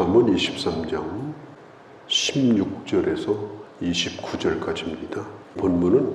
잠언 23장 16절에서 29절까지입니다. 본문은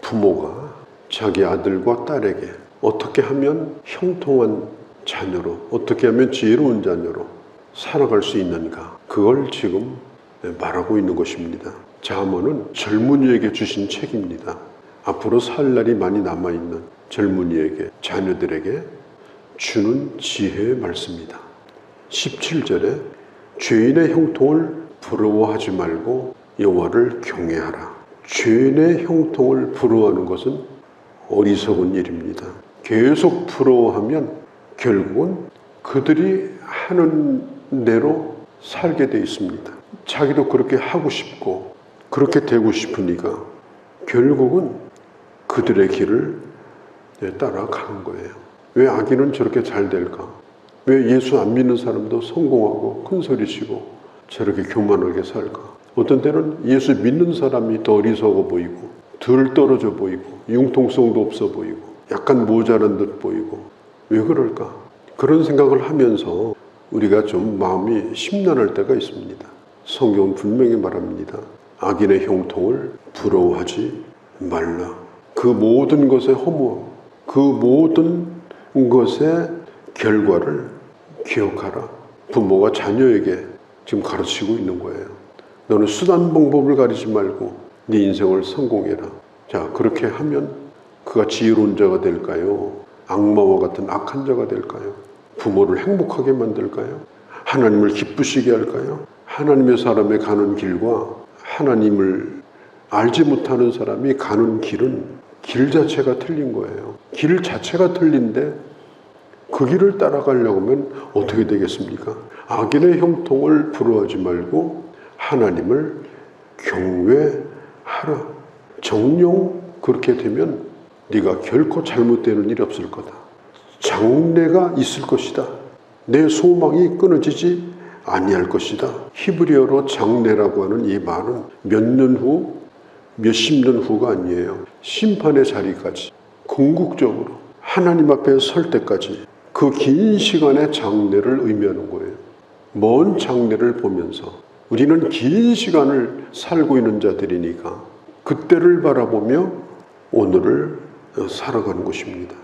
부모가 자기 아들과 딸에게 어떻게 하면 형통한 자녀로, 어떻게 하면 지혜로운 자녀로 살아갈 수 있는가. 그걸 지금 말하고 있는 것입니다. 잠언은 젊은이에게 주신 책입니다. 앞으로 살 날이 많이 남아있는 젊은이에게, 자녀들에게 주는 지혜의 말씀입니다. 17절에 죄인의 형통을 부러워하지 말고 여호와를 경외하라. 죄인의 형통을 부러워하는 것은 어리석은 일입니다. 계속 부러워하면 결국은 그들이 하는 대로 살게 돼 있습니다. 자기도 그렇게 하고 싶고 그렇게 되고 싶으니까 결국은 그들의 길을 따라가는 거예요. 왜 아기는 저렇게 잘 될까? 왜 예수 안 믿는 사람도 성공하고 큰 소리 치고 저렇게 교만하게 살까? 어떤 때는 예수 믿는 사람이 더 어리석어 보이고 덜 떨어져 보이고 융통성도 없어 보이고 약간 모자란 듯 보이고 왜 그럴까? 그런 생각을 하면서 우리가 좀 마음이 심란할 때가 있습니다. 성경은 분명히 말합니다. 악인의 형통을 부러워하지 말라. 그 모든 것의 허무함, 그 모든 것의 결과를 기억하라. 부모가 자녀에게 지금 가르치고 있는 거예요. 너는 수단 방법을 가리지 말고 네 인생을 성공해라. 자, 그렇게 하면 그가 지혜로운 자가 될까요? 악마와 같은 악한 자가 될까요? 부모를 행복하게 만들까요? 하나님을 기쁘시게 할까요? 하나님의 사람의 가는 길과 하나님을 알지 못하는 사람이 가는 길은 길 자체가 틀린 거예요. 길 자체가 틀린데 그 길을 따라가려고 하면 어떻게 되겠습니까? 악인의 형통을 부러워하지 말고 하나님을 경외하라. 정령 그렇게 되면 네가 결코 잘못되는 일이 없을 거다. 장래가 있을 것이다. 내 소망이 끊어지지 아니할 것이다. 히브리어로 장래라고 하는 이 말은 몇 년 후, 몇십 년 후가 아니에요. 심판의 자리까지 궁극적으로 하나님 앞에 설 때까지 그 긴 시간의 장래를 의미하는 거예요. 먼 장래를 보면서 우리는 긴 시간을 살고 있는 자들이니까 그때를 바라보며 오늘을 살아가는 것입니다.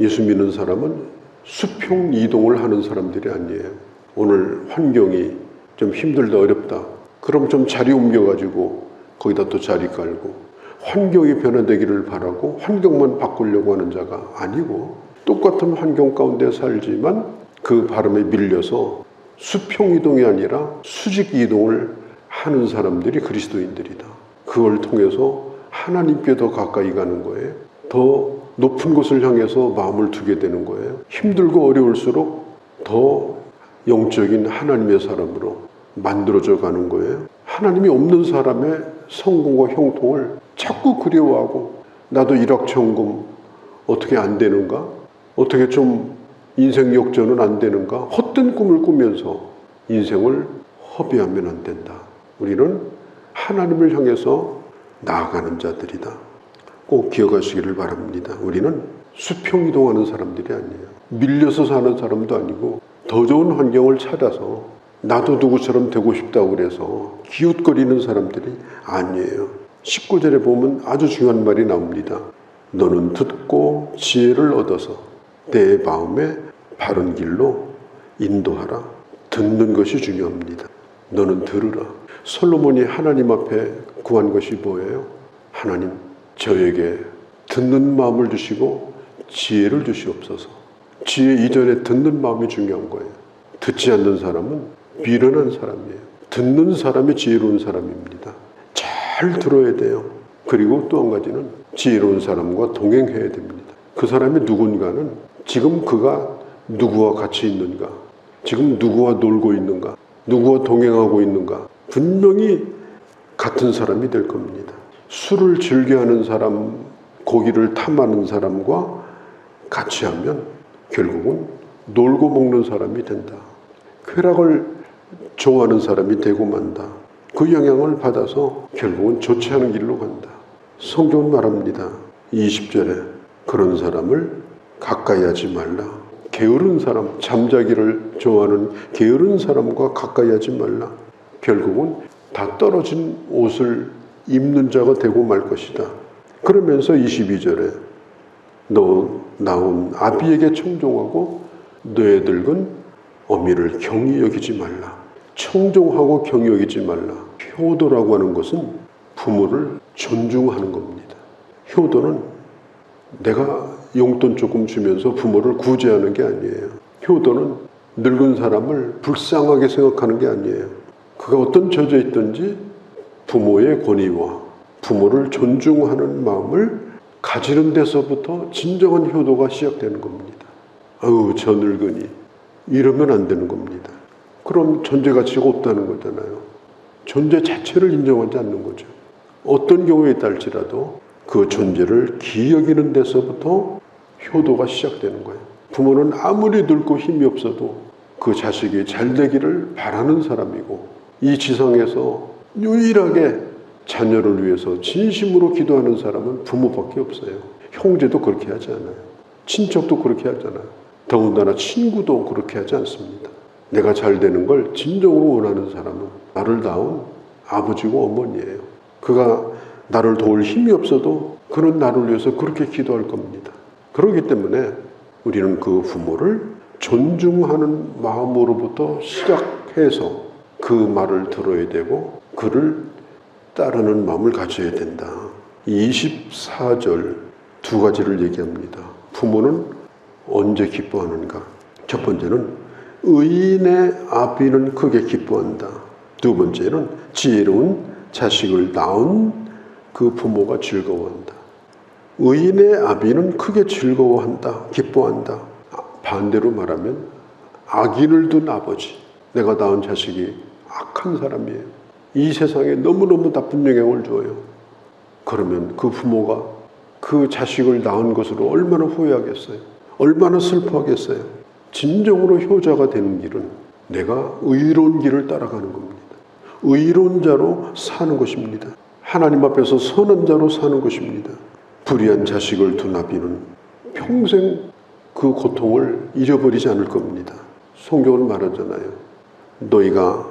예수 믿는 사람은 수평 이동을 하는 사람들이 아니에요. 오늘 환경이 좀 힘들다 어렵다. 그럼 좀 자리 옮겨가지고 거기다 또 자리 깔고 환경이 변화되기를 바라고 환경만 바꾸려고 하는 자가 아니고 똑같은 환경 가운데 살지만 그 바람에 밀려서 수평 이동이 아니라 수직 이동을 하는 사람들이 그리스도인들이다. 그걸 통해서 하나님께 더 가까이 가는 거예요. 더 높은 곳을 향해서 마음을 두게 되는 거예요. 힘들고 어려울수록 더 영적인 하나님의 사람으로 만들어져 가는 거예요. 하나님이 없는 사람의 성공과 형통을 자꾸 그리워하고 나도 일확천금 어떻게 안 되는가? 어떻게 좀 인생 역전은 안 되는가? 헛된 꿈을 꾸면서 인생을 허비하면 안 된다. 우리는 하나님을 향해서 나아가는 자들이다. 꼭 기억하시기를 바랍니다. 우리는 수평 이동하는 사람들이 아니에요. 밀려서 사는 사람도 아니고 더 좋은 환경을 찾아서 나도 누구처럼 되고 싶다고 그래서 기웃거리는 사람들이 아니에요. 19절에 보면 아주 중요한 말이 나옵니다. 너는 듣고 지혜를 얻어서 내 마음에 바른 길로 인도하라. 듣는 것이 중요합니다. 너는 들으라. 솔로몬이 하나님 앞에 구한 것이 뭐예요? 하나님, 저에게 듣는 마음을 주시고 지혜를 주시옵소서. 지혜 이전에 듣는 마음이 중요한 거예요. 듣지 않는 사람은 미련한 사람이에요. 듣는 사람이 지혜로운 사람입니다. 잘 들어야 돼요. 그리고 또 한 가지는 지혜로운 사람과 동행해야 됩니다. 그 사람이 누군가는 지금 그가 누구와 같이 있는가, 지금 누구와 놀고 있는가, 누구와 동행하고 있는가, 분명히 같은 사람이 될 겁니다. 술을 즐겨하는 사람, 고기를 탐하는 사람과 같이 하면 결국은 놀고 먹는 사람이 된다. 쾌락을 좋아하는 사람이 되고 만다. 그 영향을 받아서 결국은 좋지 않은 길로 간다. 성경은 말합니다. 20절에 그런 사람을 가까이 하지 말라. 게으른 사람, 잠자기를 좋아하는 게으른 사람과 가까이 하지 말라. 결국은 다 떨어진 옷을 입는 자가 되고 말 것이다. 그러면서 22절에 너 나온 아비에게 청종하고 너의 늙은 어미를 경히 여기지 말라. 청종하고 경히 여기지 말라. 효도라고 하는 것은 부모를 존중하는 겁니다. 효도는 내가 용돈 조금 주면서 부모를 구제하는 게 아니에요. 효도는 늙은 사람을 불쌍하게 생각하는 게 아니에요. 그가 어떤 처지에 있든지 부모의 권위와 부모를 존중하는 마음을 가지는 데서부터 진정한 효도가 시작되는 겁니다. 아우, 저 늙은이. 이러면 안 되는 겁니다. 그럼 존재 가치가 없다는 거잖아요. 존재 자체를 인정하지 않는 거죠. 어떤 경우에 있다 할지라도 그 존재를 기여기는 데서부터 효도가 시작되는 거예요. 부모는 아무리 늙고 힘이 없어도 그 자식이 잘 되기를 바라는 사람이고 이 지상에서 유일하게 자녀를 위해서 진심으로 기도하는 사람은 부모밖에 없어요. 형제도 그렇게 하지 않아요. 친척도 그렇게 하잖아요. 더군다나 친구도 그렇게 하지 않습니다. 내가 잘 되는 걸 진정으로 원하는 사람은 나를 낳은 아버지고 어머니예요. 그가 나를 도울 힘이 없어도 그는 나를 위해서 그렇게 기도할 겁니다. 그렇기 때문에 우리는 그 부모를 존중하는 마음으로부터 시작해서 그 말을 들어야 되고 그를 따르는 마음을 가져야 된다. 24절 두 가지를 얘기합니다. 부모는 언제 기뻐하는가? 첫 번째는 의인의 아비는 크게 기뻐한다. 두 번째는 지혜로운 자식을 낳은 그 부모가 즐거워한다. 의인의 아비는 크게 즐거워한다, 기뻐한다. 반대로 말하면 악인을 둔 아버지, 내가 낳은 자식이 악한 사람이에요. 이 세상에 너무너무 나쁜 영향을 줘요. 그러면 그 부모가 그 자식을 낳은 것으로 얼마나 후회하겠어요? 얼마나 슬퍼하겠어요? 진정으로 효자가 되는 길은 내가 의로운 길을 따라가는 겁니다. 의로운 자로 사는 것입니다. 하나님 앞에서 선한 자로 사는 것입니다. 불의한 자식을 둔 아비는 평생 그 고통을 잊어버리지 않을 겁니다. 성경은 말하잖아요. 너희가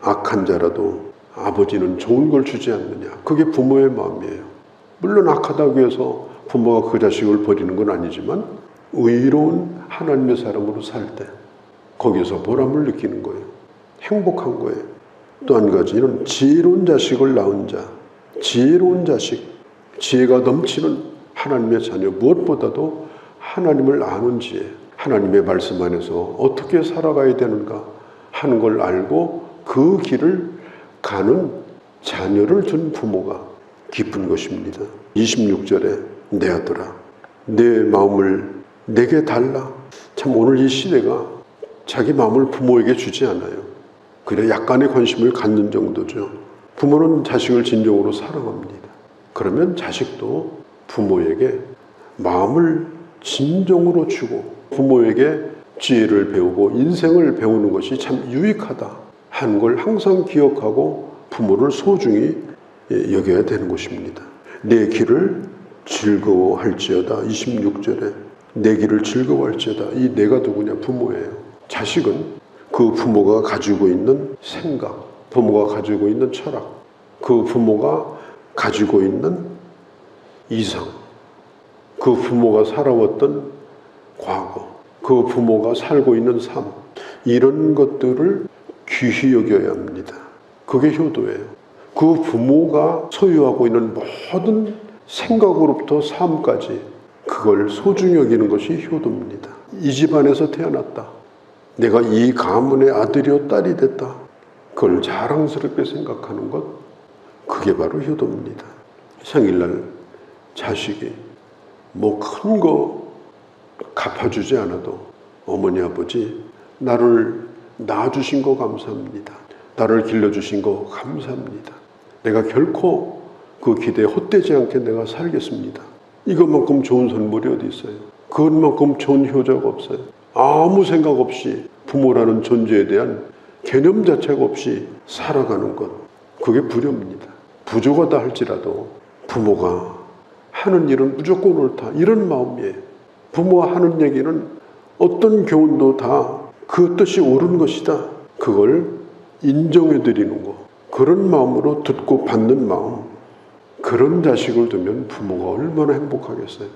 악한 자라도 아버지는 좋은 걸 주지 않느냐. 그게 부모의 마음이에요. 물론 악하다고 해서 부모가 그 자식을 버리는 건 아니지만 의로운 하나님의 사람으로 살 때 거기서 보람을 느끼는 거예요. 행복한 거예요. 또 한 가지는 지혜로운 자식을 낳은 자, 지혜로운 자식, 지혜가 넘치는 하나님의 자녀, 무엇보다도 하나님을 아는 지혜, 하나님의 말씀 안에서 어떻게 살아가야 되는가 하는 걸 알고 그 길을 가는 자녀를 둔 부모가 기쁜 것입니다. 26절에 내 아들아, 내 마음을 내게 달라. 참 오늘 이 시대가 자기 마음을 부모에게 주지 않아요. 그래 약간의 관심을 갖는 정도죠. 부모는 자식을 진정으로 사랑합니다. 그러면 자식도 부모에게 마음을 진정으로 주고 부모에게 지혜를 배우고 인생을 배우는 것이 참 유익하다 하는 걸 항상 기억하고 부모를 소중히 여겨야 되는 것입니다. 내 길을 즐거워할지어다 26절에 내 길을 즐거워할지어다 이 내가 누구냐 부모예요. 자식은 그 부모가 가지고 있는 생각, 부모가 가지고 있는 철학, 그 부모가 가지고 있는 이상, 그 부모가 살아왔던 과거, 그 부모가 살고 있는 삶, 이런 것들을 귀히 여겨야 합니다. 그게 효도예요. 그 부모가 소유하고 있는 모든 생각으로부터 삶까지 그걸 소중히 여기는 것이 효도입니다. 이 집안에서 태어났다. 내가 이 가문의 아들이요 딸이 됐다. 그걸 자랑스럽게 생각하는 것, 그게 바로 효도입니다. 생일날 자식이 뭐 큰 거 갚아주지 않아도 어머니 아버지 나를 낳아주신 거 감사합니다. 나를 길러주신 거 감사합니다. 내가 결코 그 기대에 헛되지 않게 내가 살겠습니다. 이것만큼 좋은 선물이 어디 있어요? 그것만큼 좋은 효자가 없어요. 아무 생각 없이 부모라는 존재에 대한 개념 자체가 없이 살아가는 것. 그게 불효입니다. 부족하다 할지라도 부모가 하는 일은 무조건 옳다. 이런 마음이에요. 부모가 하는 얘기는 어떤 교훈도 다 그 뜻이 옳은 것이다. 그걸 인정해 드리는 거. 그런 마음으로 듣고 받는 마음. 그런 자식을 두면 부모가 얼마나 행복하겠어요.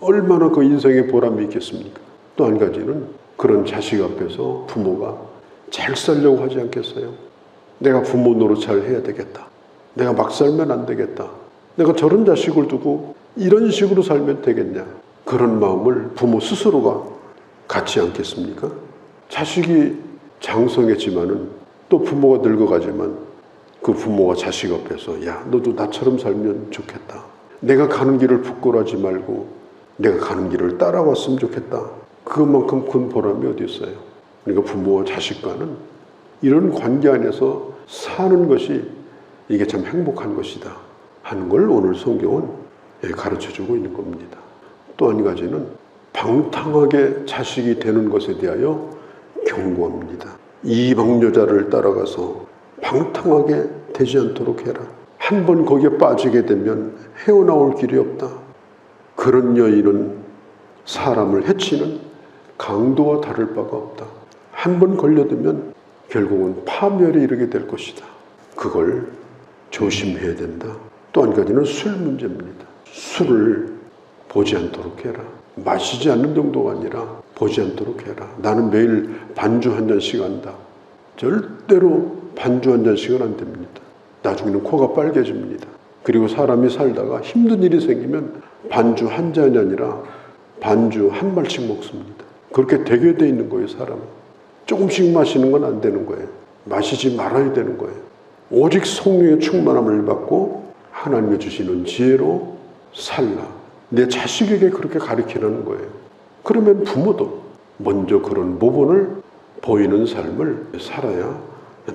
얼마나 그 인생에 보람이 있겠습니까? 또 한 가지는 그런 자식 앞에서 부모가 잘 살려고 하지 않겠어요? 내가 부모 노릇 잘 해야 되겠다. 내가 막 살면 안 되겠다. 내가 저런 자식을 두고 이런 식으로 살면 되겠냐. 그런 마음을 부모 스스로가 갖지 않겠습니까? 자식이 장성했지만은 또 부모가 늙어가지만 그 부모가 자식 앞에서 야, 너도 나처럼 살면 좋겠다. 내가 가는 길을 부끄러워하지 말고 내가 가는 길을 따라왔으면 좋겠다. 그것만큼 큰 보람이 어디 있어요? 그러니까 부모와 자식 과는 이런 관계 안에서 사는 것이 이게 참 행복한 것이다 하는 걸 오늘 성경은 가르쳐 주고 있는 겁니다. 또 한 가지는 방탕하게 자식이 되는 것에 대하여 경고합니다. 이방 여자를 따라가서 방탕하게 되지 않도록 해라. 한 번 거기에 빠지게 되면 헤어나올 길이 없다. 그런 여인은 사람을 해치는 강도와 다를 바가 없다. 한 번 걸려들면 결국은 파멸에 이르게 될 것이다. 그걸 조심해야 된다. 또 한 가지는 술 문제입니다. 술을 보지 않도록 해라. 마시지 않는 정도가 아니라 보지 않도록 해라. 나는 매일 반주 한 잔씩 한다. 절대로 반주 한 잔씩은 안 됩니다. 나중에는 코가 빨개집니다. 그리고 사람이 살다가 힘든 일이 생기면 반주 한 잔이 아니라 반주 한 말씩 먹습니다. 그렇게 되게 돼 있는 거예요, 사람은. 조금씩 마시는 건 안 되는 거예요. 마시지 말아야 되는 거예요. 오직 성령의 충만함을 받고 하나님이 주시는 지혜로 살라. 내 자식에게 그렇게 가르치라는 거예요. 그러면 부모도 먼저 그런 모본을 보이는 삶을 살아야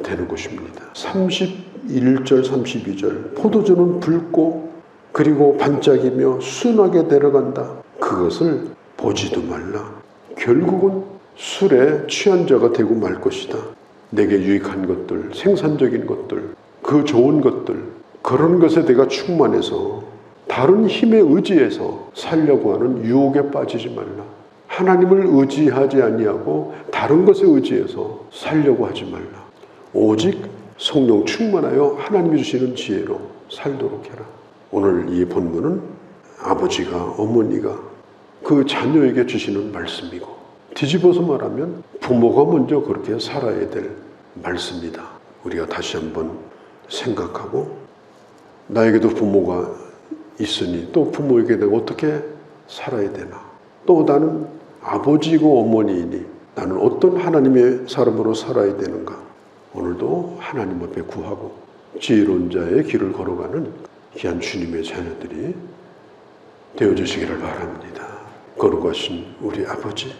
되는 것입니다. 31절, 32절. 포도주는 붉고 그리고 반짝이며 순하게 내려간다. 그것을 보지도 말라. 결국은 술에 취한 자가 되고 말 것이다. 내게 유익한 것들, 생산적인 것들, 그 좋은 것들, 그런 것에 내가 충만해서 다른 힘에 의지해서 살려고 하는 유혹에 빠지지 말라. 하나님을 의지하지 아니하고 다른 것에 의지해서 살려고 하지 말라. 오직 성령 충만하여 하나님이 주시는 지혜로 살도록 해라. 오늘 이 본문은 아버지가 어머니가 그 자녀에게 주시는 말씀이고 뒤집어서 말하면 부모가 먼저 그렇게 살아야 될 말씀이다. 우리가 다시 한번 생각하고 나에게도 부모가 있으니 또 부모에게 내가 어떻게 살아야 되나? 또 나는 아버지고 어머니이니 나는 어떤 하나님의 사람으로 살아야 되는가? 오늘도 하나님 앞에 구하고 지혜로운 자의 길을 걸어가는 귀한 주님의 자녀들이 되어주시기를 바랍니다. 거룩하신 우리 아버지,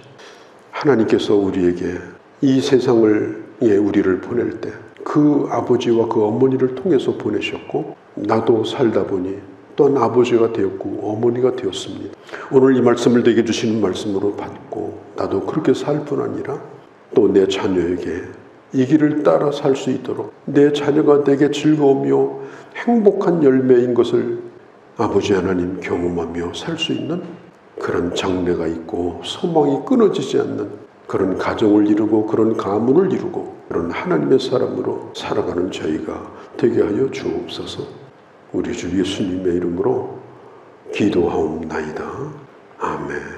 하나님께서 우리에게 이 세상을 예, 우리를 보낼 때 그 아버지와 그 어머니를 통해서 보내셨고 나도 살다 보니 또한 아버지가 되었고 어머니가 되었습니다. 오늘 이 말씀을 내게 주시는 말씀으로 받고 나도 그렇게 살 뿐 아니라 또 내 자녀에게 이 길을 따라 살 수 있도록 내 자녀가 내게 즐거우며 행복한 열매인 것을 아버지 하나님 경험하며 살 수 있는 그런 장래가 있고 소망이 끊어지지 않는 그런 가정을 이루고 그런 가문을 이루고 그런 하나님의 사람으로 살아가는 저희가 되게 하여 주옵소서. 우리 주 예수님의 이름으로 기도하옵나이다. 아멘.